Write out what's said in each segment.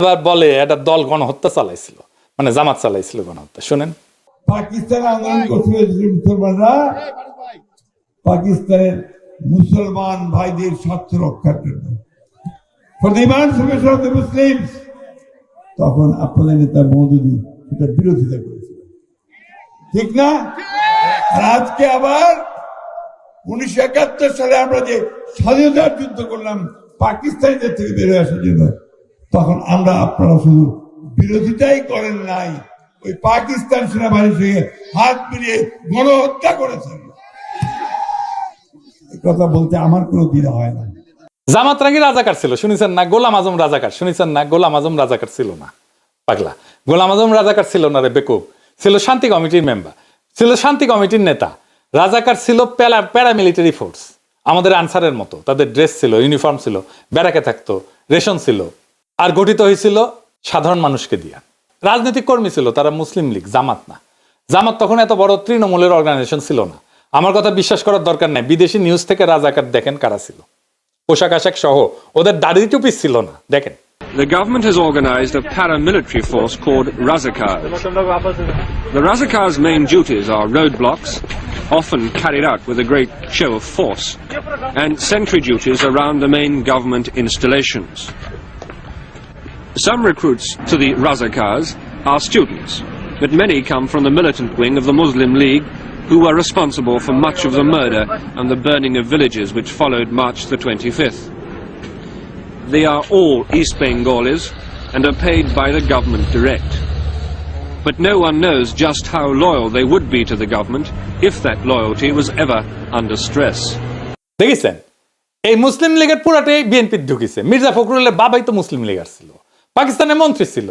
এবার বলে একটা দল গণহত্যা চালাইছিল। মানে জামাত চালাইছিল গণহত্যা। শুনেন। পাকিস্তান আন্দোলন করছিল মুসলমানরা। পাকিস্তানের মুসলমান ভাইদের স্বার্থ রক্ষার জন্য। তখন আপনাদের নেতা মৌদুদি এটা বিরোধিতা করেছিল। ঠিক না? আজকে আবার উনিশশো একাত্তর সালে আমরা যে স্বাধীনতার যুদ্ধ করলাম, পাকিস্তানিদের থেকে বেরোয় আসার জন্য তখন আমরা আপনারা শুধু বিরোধিতাই করেন নাই, ওই পাকিস্তান সেনাবাহিনীর সঙ্গে হাত মিলিয়ে গণহত্যা করেছেন। কথা বলতে আমার কোনো দ্বিধা হয় না। জামাত রাঙ্গি রাজাকার ছিল, শুনেছেন না? গোলাম আজম রাজাকার, শুনেছেন না? গোলাম আজম রাজাকার ছিল না। পাগলা। গোলাম আজম রাজাকার ছিল না রে বেকুব। ছিল শান্তি কমিটির মেম্বার, ছিল শান্তি কমিটির নেতা। রাজাকার ছিল প্যারা প্যারামিলিটারি ফোর্স। আমাদের আনসারের মতো, তাদের ড্রেস ছিল, ইউনিফর্ম ছিল, ব্যারাকে থাকতো, রেশন ছিল। আর গঠিত হয়েছিল সাধারণ মানুষকে দিয়া রাজনৈতিক কর্মী ছিল তারা মুসলিম লীগ জামাত না জামাত তখন এত বড় তৃণমূলের অর্গানাইজেশন ছিল না আমার কথা বিশ্বাস করার দরকার নাই বিদেশি নিউজ থেকে রাজাকার দেখেন কারা ছিল পোশাক আশাক সহ ওদের দাড়ি টুপি ছিল না দেখেন The government has organized a paramilitary force called Razakars. The Razakars' main duties are roadblocks, often carried out with a great show of force, and sentry duties around the main government installations. Some recruits to the Razakars are students, but many come from the militant wing of the Muslim League who were responsible for much of the murder and the burning of villages which followed March the 25th. They are all East Bengalis and are paid by the government direct. But no one knows just how loyal they would be to the government if that loyalty was ever under stress. দেখেছেন এই মুসলিম লীগের পুরাটাই বিএনপির ঢুকিছে মির্জা ফখরুলের বাবাই তো মুসলিম লীগার ছিল পাকিস্তানের মন্ত্রী ছিল।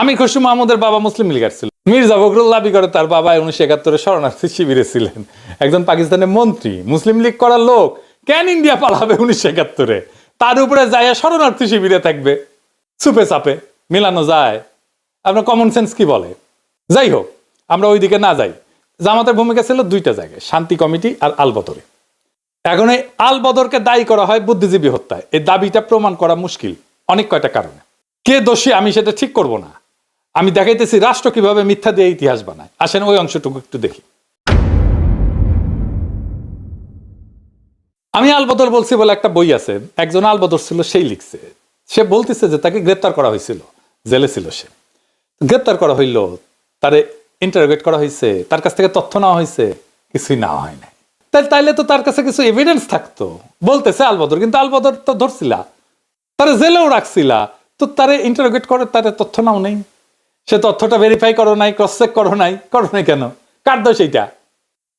আমি খসু মাহমুদের বাবা মুসলিম লীগার ছিল। মির্জা ফখরুল করে তার বাবা উনিশশো একাত্তরে শরণার্থী শিবিরে ছিলেন। একজন পাকিস্তানের মন্ত্রী, মুসলিম লীগ করার লোক। কেন ইন্ডিয়া পালাবে উনিশশো একাত্তরে? তার উপরে যায় শরণার্থী শিবিরে থাকবে। চুপে চাপে মিলানো যায়। আপনার কমন সেন্স কি বলে? যাই হোক, আমরা ওইদিকে না যাই। জামাতের ভূমিকা ছিল দুইটা জায়গায়, শান্তি কমিটি আর আলবদরে এখন এই আল বদরকে দায়ী করা হয় বুদ্ধিজীবী হত্যায়। এই দাবিটা প্রমাণ করা মুশকিল, অনেক কয়টা কারণে। কে দোষী আমি সেটা ঠিক করব না। আমি দেখাইতেছি রাষ্ট্র কীভাবে মিথ্যা দিয়ে ইতিহাস বানায়। আসেন ওই অংশটুকু একটু দেখি। আমি আলবদর বলছি বলে একটা বই আছে, একজন আলবদর ছিল, সেই লিখছে। সে বলতেছে যে তাকে গ্রেপ্তার করা হয়েছিল, জেলে ছিল সে। গ্রেপ্তার করা হইল, তারে ইন্টারোগেট করা হয়েছে তার কাছ থেকে তথ্য নেওয়া হয়েছে কিছুই নেওয়া হয় নাই। তাই তাইলে তো তার কাছে কিছু এভিডেন্স থাকতো। বলতেছে আলবদর, কিন্তু আলবদর তো ধরছিলা। তারে জেলেও রাখছিলা। তো তারে ইন্টারোগেট করে তারে তথ্য নাও নেই। সে তথ্যটা ভেরিফাই করো নাই ক্রস চেক করো নাই করো নাই কেন? কার দোষ এইটা?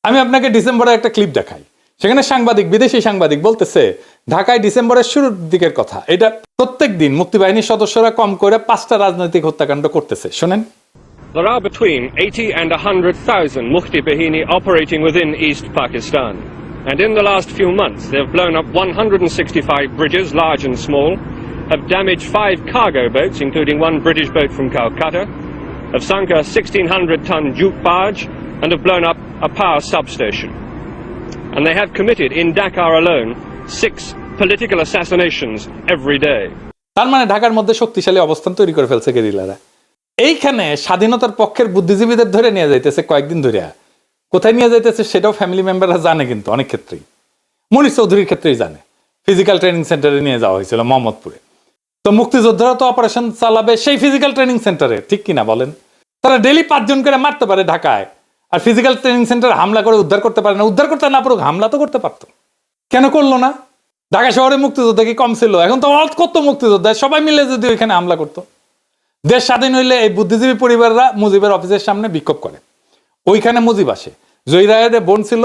আমি আপনাকে ডিসেম্বরে একটা ক্লিপ দেখাই। সেখানে সাংবাদিক বিদেশি সাংবাদিক বলতেছে ঢাকায় ডিসেম্বরের শুরুর দিকের কথা। এটা প্রত্যেক দিন মুক্তিবাহিনীর সদস্যরা কম করে পাঁচটা রাজনৈতিক হত্যাকাণ্ড করতেছে। শোনেন। There are between 80 and 100,000 Mufti Bahini operating within East Pakistan. And in the last few months, they've blown up 165 bridges, large and small, have damaged five cargo boats, including one British boat from Calcutta, have sunk a 1,600 ton jute barge, and have blown up a power substation. And they have committed, in Dakar alone, six political assassinations every day. তার মানে ঢাকার মধ্যে শক্তিশালী অবস্থান তৈরি করে ফেলছে গেরিলারা এইখানে স্বাধীনতার পক্ষের বুদ্ধিজীবীদের ধরে নিয়ে যাইতেছে কয়েকদিন ধরে কোথায় নিয়ে যাইতেছে সেটাও ফ্যামিলি মেম্বাররা জানে কিন্তু অনেক ক্ষেত্রেই মনীষ চৌধুরীর ক্ষেত্রেই জানে ফিজিক্যাল ট্রেনিং সেন্টারে নিয়ে যাওয়া হয়েছিল মোহাম্মদপুরে তো মুক্তিযোদ্ধারা তো অপারেশন চালাবে সেই ফিজিক্যাল ট্রেনিং সেন্টারে ঠিক কিনা বলেন? তারা ডেলি পাঁচজন করে মারতে পারে ঢাকায়। আর ফিজিক্যাল ট্রেনিং সেন্টারে হামলা করে উদ্ধার করতে পারে না। উদ্ধার করতে না পারুক, হামলা তো করতে পারতো। কেন করল না? ঢাকা শহরে মুক্তিযোদ্ধা কি কম ছিল? এখন তো অল্প কত মুক্তিযোদ্ধা, সবাই মিলে যদি ওইখানে হামলা করতো। দেশ স্বাধীন হইলে এই বুদ্ধিজীবী পরিবাররা মুজিবের অফিসের সামনে বিক্ষোভ করে। ওইখানে মুজিব আসে। জয়রায়ের বোন ছিল,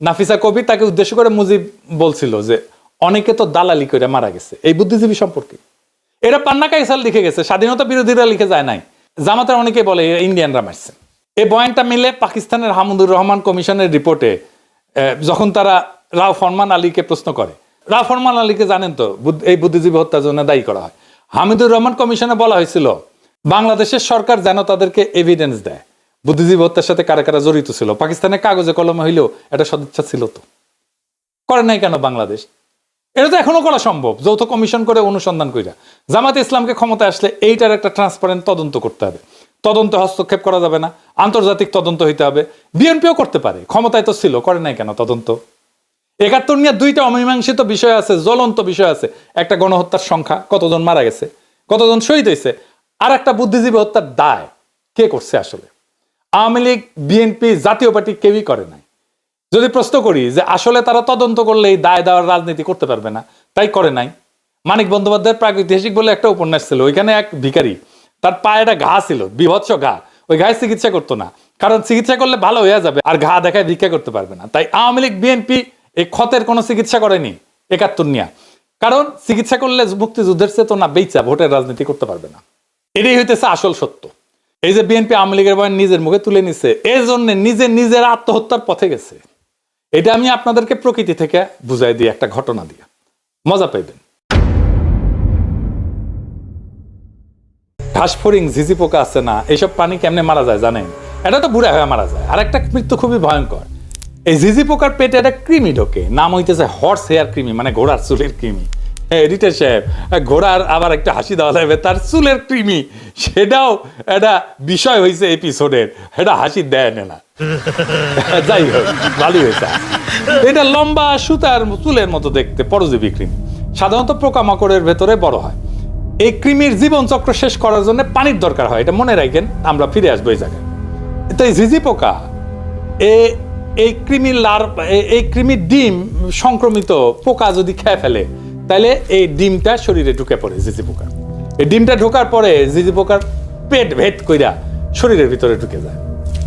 নাফিসা কবি তাকে উদ্দেশ্য করে মুজিব বলছিল যে, অনেকে তো দালালি করে মারা গেছে। এই বুদ্ধিজীবী সম্পর্কে। এটা পান্না কাইসাল লিখে গেছে, স্বাধীনতা বিরোধীরা লিখে যায় নাই। জামাতের অনেকে বলে এরা ইন্ডিয়ানরা মারছে। এই বয়ানটা মিলে পাকিস্তানের হামুদুর রহমান কমিশনের রিপোর্টে যখন তারা রাও ফরমান আলীকে প্রশ্ন করে। রাও ফরমান আলীকে জানেন তো এই বুদ্ধিজীবী হত্যার জন্য দায়ী করা হয়। হামিদুর রহমান কমিশনে বলা হয়েছিল, বাংলাদেশের সরকার যেন তাদেরকে এভিডেন্স দেয়। বুদ্ধিজীবী হত্যার সাথে কারা কারা জড়িত ছিল? পাকিস্তানের কাগজে কলমে হইলেও এটা সদিচ্ছা ছিল তো। করে নাই কেন বাংলাদেশ? এটা তো এখনও করা সম্ভব, যৌথ কমিশন করে অনুসন্ধান কইরা। জামাতে ইসলামকে ক্ষমতা আসলে এইটার একটা ট্রান্সপারেন্ট তদন্ত করতে হবে। তদন্ত হস্তক্ষেপ করা যাবে না, আন্তর্জাতিক তদন্ত হইতে হবে। বিএনপিও করতে পারে, ক্ষমতায় তো ছিল, করে নাই কেন তদন্ত? একাত্তর নিয়ে দুইটা অমীমাংসিত বিষয় আছে, জ্বলন্ত বিষয় আছে। একটা গণহত্যার সংখ্যা, কতজন মারা গেছে, কতজন শহীদ হয়েছে আর একটা বুদ্ধিজীবী হত্যার দায়। কে করছে আসলে? Awami League, BNP, Jatiya party কেউই করে নাই। যদি প্রশ্ন করি যে আসলে তারা তদন্ত করলে দায় দেওয়ার রাজনীতি করতে পারবে না, তাই করে নাই। মানিক বন্দ্যোপাধ্যায়ের প্রাগৈতিহাসিক বলে একটা উপন্যাস ছিল, ওইখানে এক ভিখারি, তার পায়ে একটা ঘা ছিল, বিভৎস ঘা, ওই ঘায়ে চিকিৎসা করতো না। কারণ চিকিৎসা করলে ভালো হয়ে যাবে, আর ঘা দেখায় ভিক্ষা করতে পারবে না। তাই আওয়ামী লীগ, বিএনপি এই ক্ষতের কোনো চিকিৎসা করেনি, একাত্তর নিয়া। কারণ চিকিৎসা করলে মুক্তিযুদ্ধের চেতনা বেচা ভোটের রাজনীতি করতে পারবে না। এটাই হইতেছে আসল সত্য। এই যে বিএনপি আওয়ামী লীগের বয়ান নিজের মুখে তুলে নিছে এই জন্য নিজে নিজের আত্মহত্যার পথে গেছে। এটা আমি আপনাদেরকে প্রকৃতি থেকে বুঝাই দিই, একটা ঘটনা দিয়ে। মজা পাইবেন। ঘাসফড়িং ঝিঝি পোকা আছে না, এইসব প্রাণী কেমনে মারা যায় জানেন? এটা তো বুড়া হয়ে মারা যায়। আর একটা মৃত্যু খুবই ভয়ঙ্কর। এই ঝিঝি পোকার পেটে একটা কৃমি ঢোকে। নাম হইতেছে হর্স হেয়ার কৃমি মানে ঘোড়ার চুলের কৃমি। এডিটার সাহেব ঘোড়ার আবার একটা হাসি দেওয়া লাগবে। তার চুলের কৃমি, সেটাও একটা বিষয় হয়েছে এপিসোডের এটা হাসি দেয় না যাই হোক, ভালোই হয়েছে। এটা লম্বা সুতার চুলের মতো দেখতে, পরজীবী কৃমি। সাধারণত পোকামাকড়ের ভেতরে বড় হয়। এই কৃমির জীবন চক্র শেষ করার জন্য পানির দরকার হয়। এটা মনে রাখেন, আমরা ফিরে আসব এই জায়গায়। তো এই ঝিঝি পোকা, এ, এই কৃমির লার এই কৃমির ডিম সংক্রমিত পোকা যদি খেয়ে ফেলে তাহলে এই ডিমটা শরীরে ঢুকে পড়ে ঝিঝি পোকা এই ডিমটা ঢোকার পরে জিজি পোকার পেট ভেদ কইরা শরীরের ভিতরে ঢুকে যায়।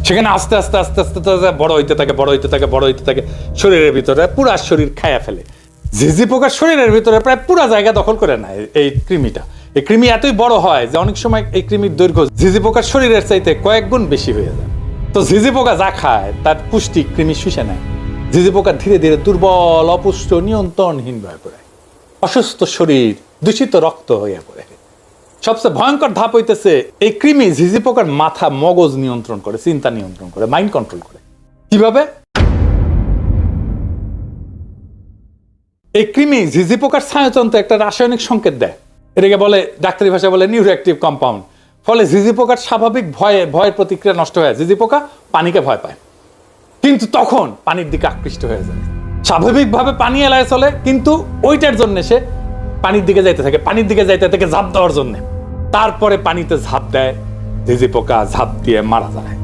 সেখানে আস্তে আস্তে আস্তে আস্তে আস্তে বড় হইতে থাকে, বড় হইতে থাকে, বড় হইতে থাকে, শরীরের ভিতরে পুরা শরীর খায়া ফেলে। ঝিঝি পোকার শরীরের ভিতরে প্রায় পুরা জায়গা দখল করে নেয় এই কৃমিটা। এই কৃমি এতই বড় হয় যে অনেক সময় এই কৃমির দৈর্ঘ্য ঝিঝি পোকার শরীরের চাইতে কয়েক গুণ বেশি হয়ে যায়। তো ঝিঝি পোকা যা খায়, তার পুষ্টি কৃমি শুষে নেয়। ঝিঝি পোকা ধীরে ধীরে দুর্বল, অপুষ্ট, নিয়ন্ত্রণহীন হয়ে পড়ে। অসুস্থ শরীর, দূষিত রক্ত হয়ে পড়ে। সবচেয়ে ভয়ঙ্কর ধাপ হইতেছে, এই কৃমি ঝিঝি পোকার মাথা মগজ নিয়ন্ত্রণ করে, চিন্তা নিয়ন্ত্রণ করে মাইন্ড কন্ট্রোল করে। কীভাবে? এই কৃমি ঝিঝি পোকার স্নায়ুতন্ত্রে একটা রাসায়নিক সংকেত দেয়। এটাকে বলে, ডাক্তারি ভাষায় বলে নিউরোঅ্যাক্টিভ কম্পাউন্ড ফলে ঝিঝি পোকার স্বাভাবিক ভয়ে, ভয়ের প্রতিক্রিয়া নষ্ট হয়ে ঝিঝি পোকা পানিকে ভয় পায়। কিন্তু তখন পানির দিকে আকৃষ্ট হয়ে যায়। স্বাভাবিকভাবে পানি এলায় চলে, কিন্তু ওইটার জন্য সে পানির দিকে যাইতে থাকে। পানির দিকে যাইতে থাকে ঝাঁপ দেওয়ার জন্য। তারপরে পানিতে ঝাঁপ দেয়, ঝিঝি পোকা ঝাঁপ দিয়ে মারা যায়।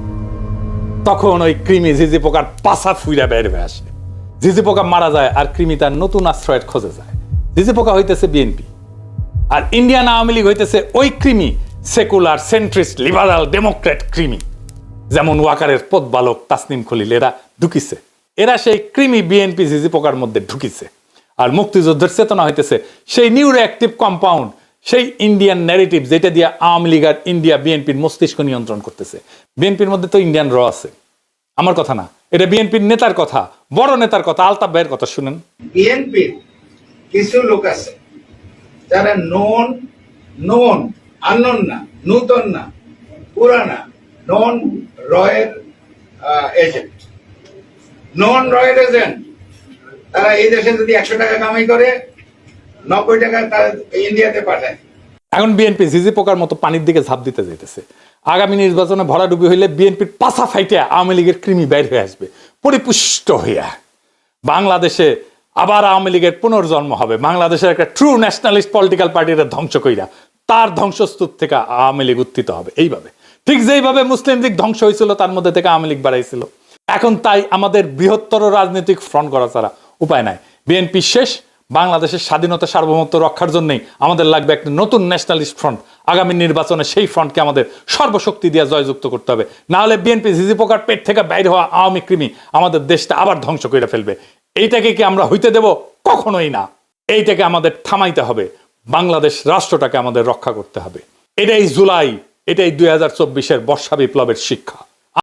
তখন ওই কৃমি ঝিঝি পোকার পাশা ফুইরা বের হয়ে আসে। ঝিঝি পোকা মারা যায় আর কৃমি তার নতুন আশ্রয়ের খোঁজে যায়। ঝিঝি পোকা হইতেছে বিএনপি। আর ইন্ডিয়ান আওয়ামী লীগ হইতেছে ওই কৃমি, সেকুলার, সেন্ট্রিস্ট, লিবারাল ডেমোক্রেট কৃমি। যেমন ওয়াকারের পদ বালক তাসনিম খলিল, এরা ঢুকিছে। এরা সেই কৃমি বিএনপি জিজি পোকার মধ্যে ঢুকিছে। আর মুক্তিযুদ্ধের চেতনা হইতেছে সেই নিউরো অ্যাক্টিভ কম্পাউন্ড সেই ইন্ডিয়ান ন্যারেটিভ যেটা দিয়ে আওয়ামী লীগ আর ইন্ডিয়া বিএনপির মস্তিষ্ক নিয়ন্ত্রণ করতেছে। বিএনপির মধ্যে তো ইন্ডিয়ান র আছে। আমার কথা না। এটা বিএনপির নেতার কথা, বড় নেতার কথা। আলতাফ ভাইয়ের কথা শুনেন। বিএনপির কিছু লোক আছে যারা নন নন আনন না, নূতন না, পুরানা নন রয়ের এজেন্ট নন রয়ের এজেন্ট। তারা এই দেশে যদি একশো টাকা কামাই করে, নব্বই টাকা তারা ইন্ডিয়াতে পাঠায়। এখন বিএনপি জিজি পোকার মতো পানির দিকে ঝাঁপ দিতে যাইতেছে। আগামী নির্বাচনে ভরাডুবি হইলে বিএনপির পাশা ফাইটে আওয়ামী লীগের কৃমি হয়ে আসবে, পরিপুষ্ট হইয়া। বাংলাদেশে আবার আওয়ামী লীগের পুনর্জন্ম হবে। বাংলাদেশের একটা ট্রু ন্যাশনালিস্ট পলিটিক্যাল পার্টির ধ্বংস কইরা, তার ধ্বংসস্তূপ থেকে আওয়ামী লীগ উত্থিত হবে। এইভাবে। ঠিক যেইভাবে মুসলিম লীগ ধ্বংস হয়েছিল তার মধ্যে থেকে আওয়ামী লীগ বাড়াইছিল। এখন তাই আমাদের বৃহত্তর রাজনৈতিক ফ্রন্ট করা ছাড়া উপায় নাই। বিএনপি শেষ, বাংলাদেশের স্বাধীনতা সার্বভৌমত্ব রক্ষার জন্যই আমাদের লাগবে একটা নতুন ন্যাশনালিস্ট ফ্রন্ট আগামী নির্বাচনে সেই ফ্রন্টকে আমাদের সর্বশক্তি দিয়ে জয়যুক্ত করতে হবে। না হলে বিএনপি ঝিঝি পোকার পেট থেকে বাইরে হওয়া আওয়ামী কৃমি আমাদের দেশটা আবার ধ্বংস করে ফেলবে। এইটাকে কি আমরা হইতে দেব? কখনোই না। এইটাকে আমাদের থামাইতে হবে। বাংলাদেশ রাষ্ট্রটাকে আমাদের রক্ষা করতে হবে। এটাই জুলাই, এটাই দুই হাজার চব্বিশের বর্ষা বিপ্লবের শিক্ষা।